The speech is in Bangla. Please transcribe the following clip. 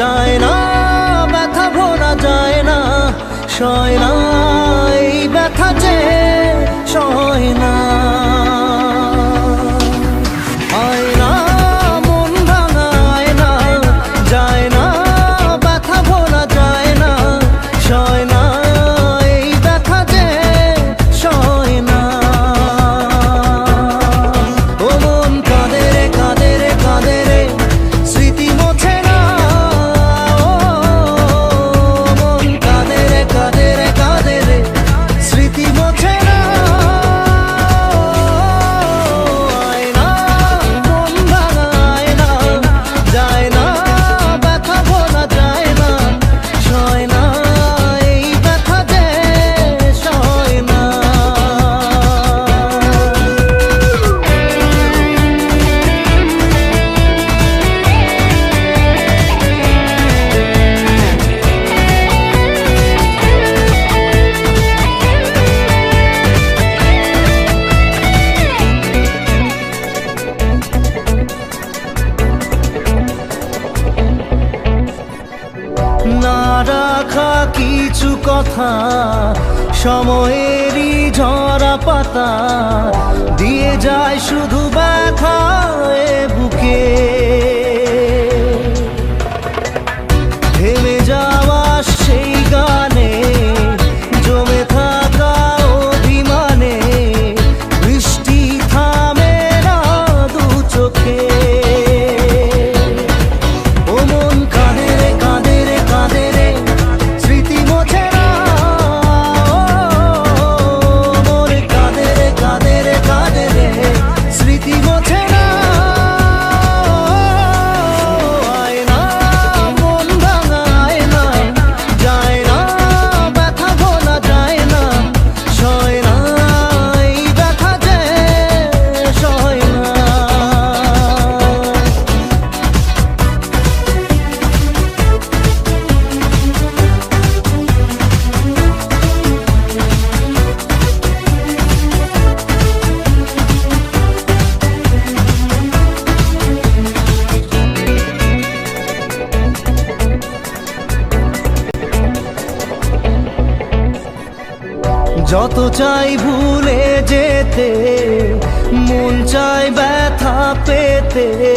যায় না ব্যথা ভোলা যায় না সয় না ব্যথা চেয়ে। কথা সময়েরই ঝরা পাতা দিয়ে যায় শুধু ব্যথা। যত চাই ভুলে যেতে মন চাই ব্যথা পেতে।